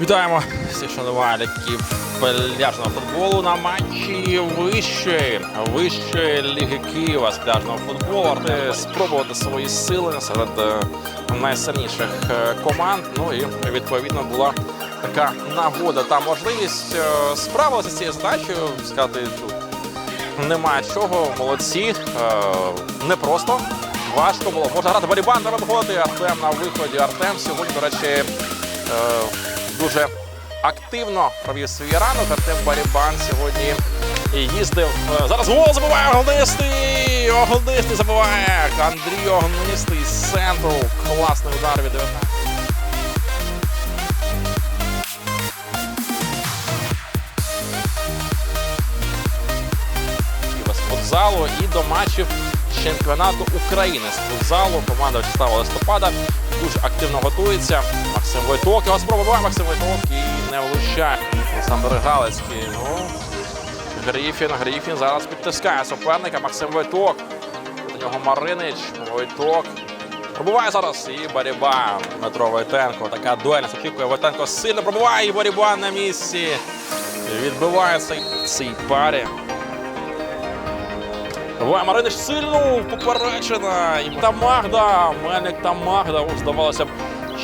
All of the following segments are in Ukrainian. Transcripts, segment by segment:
Вітаємо всіх шанувальників пляжного футболу на матчі вищої вищої ліги Києва з пляжного футболу. Спробувати свої сили серед е, найсильніших е, команд. Ну і відповідно була така нагода та можливість е, справилися з цією задачею. Сказати тут немає чого. Молодці. Е, Непросто. Важко було. Можна грати барібан, треба виходити. Артем на виході. Артем сьогодні, до речі, дуже активно провів свій ранок. Артем Барібан сьогодні їздив. е, Зараз гол забиває Огнистий! Огнистий забиває! Андрій Огнистий з центру. Класний удар від 19. з футзалу і до матчів чемпіонату України з футзалу. Команда Вячеслава листопада дуже активно готується. Максим Войток його спробує Максим Войток і не влучає. Олександр Галицький. Ну, Гріфін, Гріфін зараз підтискає суперника. Максим Войток. До нього Маринич. Войток. Пробуває зараз і Барібан. Дмитро Войтенко. Така дуель нас очікує. Войтенко сильно пробуває і Барібан на місці. Відбиває цей, цей парі. Давай, Маринич сильно поперечена. І та Магда. Мельник та Магда. Здавалося б,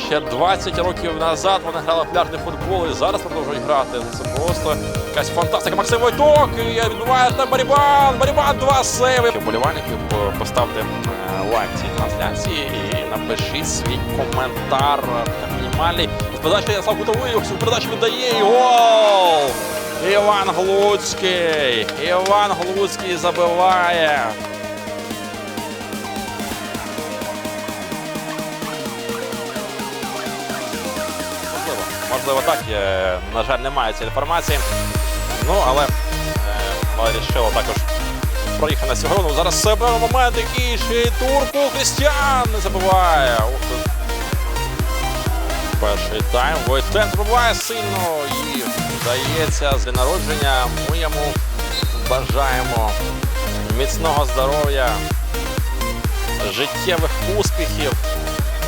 ще 20 років назад вони грали пляжний футбол і зараз продовжують грати. Це просто якась фантастика. Максим Войток. І відбуває там Барібан. Барібан, два сейви. Вболівальників поставте е, лайк цій трансляції і напишіть свій коментар. Мінімальний. З Ярослав Кутовий. Передачу віддає і гол. Іван Глуцький. Іван Глуцький забиває. Можливо, можливо, так. На жаль, немає цієї інформації. Ну, але е, вирішила також проїхати на цього. Ну, зараз себе момент, який ще турку Крістіан не забиває. Перший тайм. Войтен пробуває сильно і вдається з народження. Ми йому бажаємо міцного здоров'я, життєвих успіхів,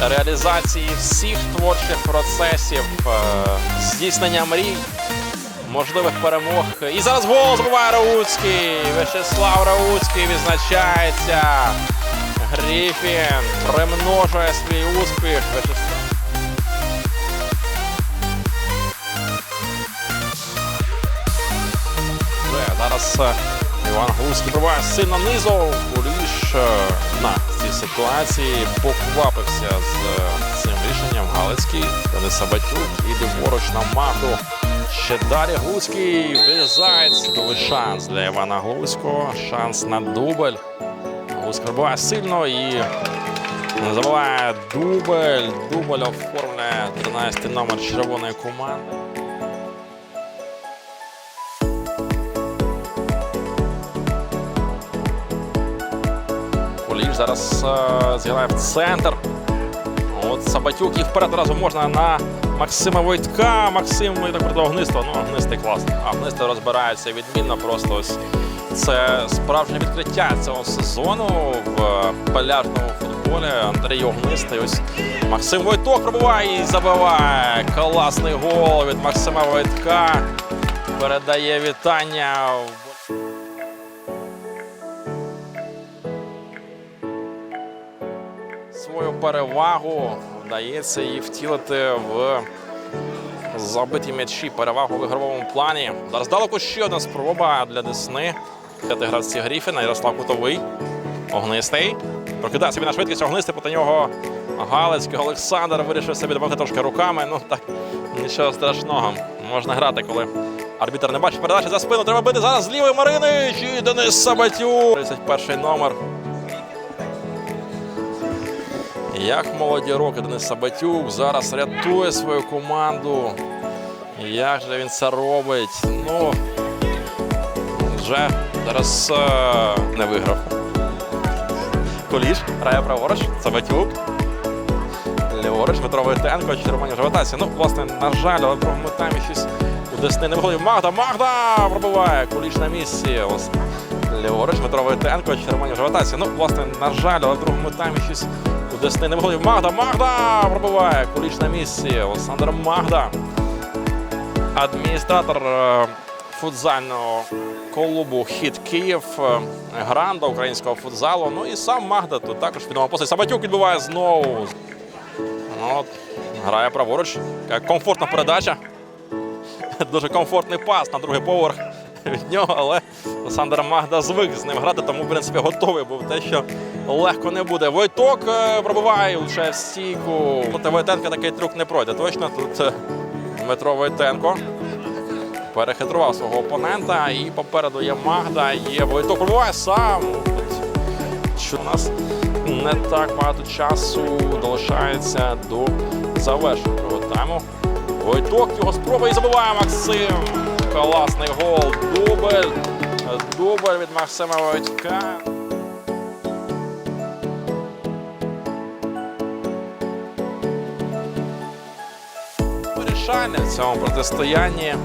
реалізації всіх творчих процесів, е, здійснення мрій, можливих перемог. І зараз гол забиває Рауцький. Вячеслав Рауцький відзначається. Гріфін примножує свій успіх. Е, Іван Глузький пробиває сильно низу. Куліш е, на цій ситуації поквапився з е, цим рішенням. Галицький, Денис Сабатюк і ліворуч на мату. Ще далі Глузький вирізається. Чудовий шанс для Івана Глузького. Шанс на дубль. Глузький пробиває сильно і не забуває дубль. Дубль оформляє 13 номер червоної команди. Зараз е, зіграє в центр. От Сабатюк і вперед одразу можна на Максима Войтка. Максим ну, і так проти Огнистого. Ну, Огнистий класний. А Огнистий розбирається відмінно. Просто ось це справжнє відкриття цього сезону в е, пляжному футболі. Андрій Огнистий. Ось Максим Войток пробуває і забиває. Класний гол від Максима Войтка. Передає вітання. Свою перевагу вдається її втілити в забиті м'ячі. Перевагу в ігровому плані. Зараз далеко ще одна спроба для Десни. П'яти гравці Гріфіна, Ярослав Кутовий, Огнистий. Прокидає собі на швидкість Огнистий, проти нього Галицький Олександр вирішив собі допомогти трошки руками. Ну так, нічого страшного. Можна грати, коли арбітр не бачить передачі за спину. Треба бити зараз з лівої Маринич і Денис Сабатюк. 31 номер. Як молоді роки Денис Сабатюк зараз рятує свою команду. Як же він це робить? Ну вже зараз е, не виграв. Куліш грає праворуч, Сабатюк. Ліворуч, Дмитро Войтенко, червоні животації. Ну, власне, на жаль, але другому таймі щось у Десни не виходить. Магда, Магда пробиває. Куліш на місці. Ліворуч, Дмитро Войтенко, червоні животації. Ну, власне, на жаль, але в другому таймі щось Десни не виходить. Магда, Магда пробиває. Куліш на місці. Олександр Магда. адміністратор е, футзального клубу Хіт Київ, е, гранда українського футзалу. Ну і сам Магда тут також відома постать. Сабатюк відбиває знову. Ну, от, грає праворуч. Комфортна передача. Дуже комфортний пас на другий поверх від нього, але Олександр Магда звик з ним грати, тому в принципі готовий був те, що легко не буде. Войток е, пробиває лише в стійку. Проти Войтенка такий трюк не пройде. Точно тут е, Дмитро Войтенко перехитрував свого опонента. І попереду є Магда, є Войток пробиває сам. Що у нас не так багато часу долишається до завершення тайму. Войток його спроба і забиває Максим. Класний гол. Дубль. Дубль від Максима Войтка. Вирішальне в цьому протистоянні.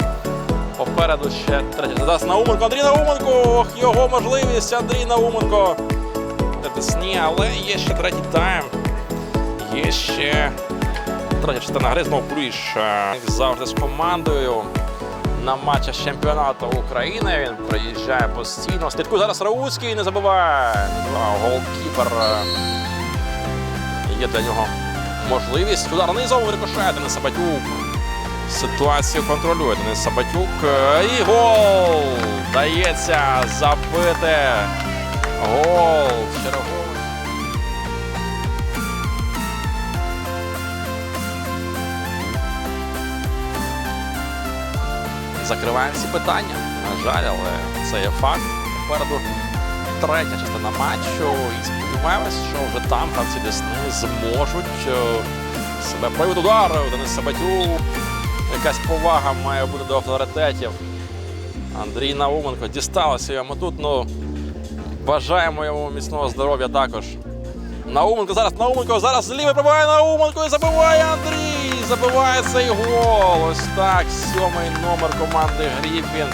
Попереду ще третя. Зараз Науменко, Андрій Науменко! Ох, його можливість, Андрій Науменко. Тесні, але є ще третій тайм. Є ще третя частина гри знову Плюш. Завжди з командою на матчах чемпіонату України. Він приїжджає постійно. Слідкує зараз Рауцький, не забуває. Не забуває. Голкіпер. е, Є для нього можливість. Удар низом рикошет, Денис Сабатюк. Ситуацію контролює Денис Сабатюк. Е, І гол! Дається забити. Гол. Черговий. Закриваємо ці питання. На жаль, але це є факт. Попереду третя частина матчу. І сподіваємось, що вже там гравці Десни зможуть е, себе проявити удар. Денис Сабатюк. Якась повага має бути до авторитетів. Андрій Науменко дісталося йому тут. Ну, бажаємо йому міцного здоров'я також. Науменко зараз Науменко зараз зліва пробиває Науменко і забиває Андрій. Забиває цей гол. Ось так. Сьомий номер команди Гріфін.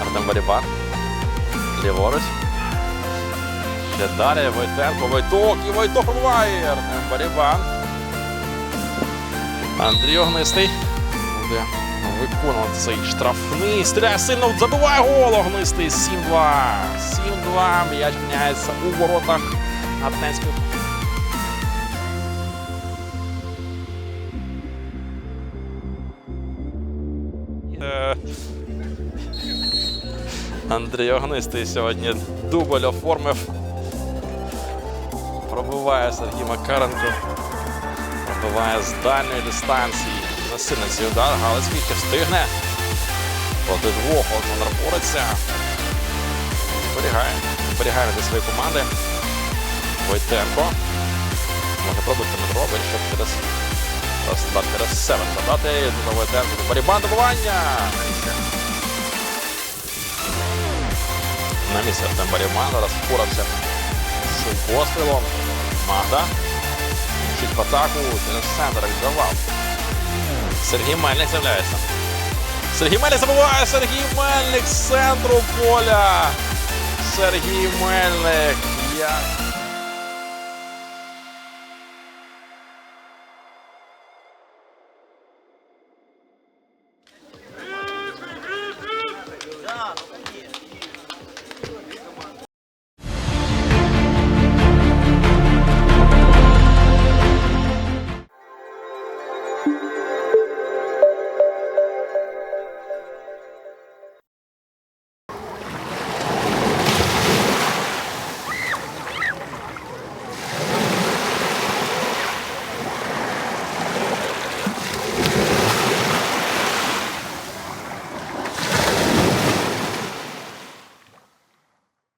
Артем Барібар. Ліворуч. Ще далі Войтенко, Войток і Войток пробиває. Артем Барібан. Андрій Огнистий буде виконувати цей штрафний. Стріляє сильно, забиває гол Огнистий. 7-2. 7-2. М'яч міняється у воротах Гатнецької. Е, Андрій Огнистий сьогодні дубль оформив. Пробиває Сергій Макаренко. Пробиває з дальньої дистанції. Насильний цей удар. Галицький ще встигне. Проти двох Олександр бореться. Зберігає. Зберігає до своєї команди. Войтенко. Може пробити Дмитро, вирішив через Розстав через себе задати. Дмитро Войтенко. Барібан добування. На місці Артем Барібан зараз впорався з пострілом. Магда. Чуть в атаку через центр віддавав. Сергій Мельник з'являється. Сергій Мельник забуває! Сергій Мельник з центру поля. Сергій Мельник. Як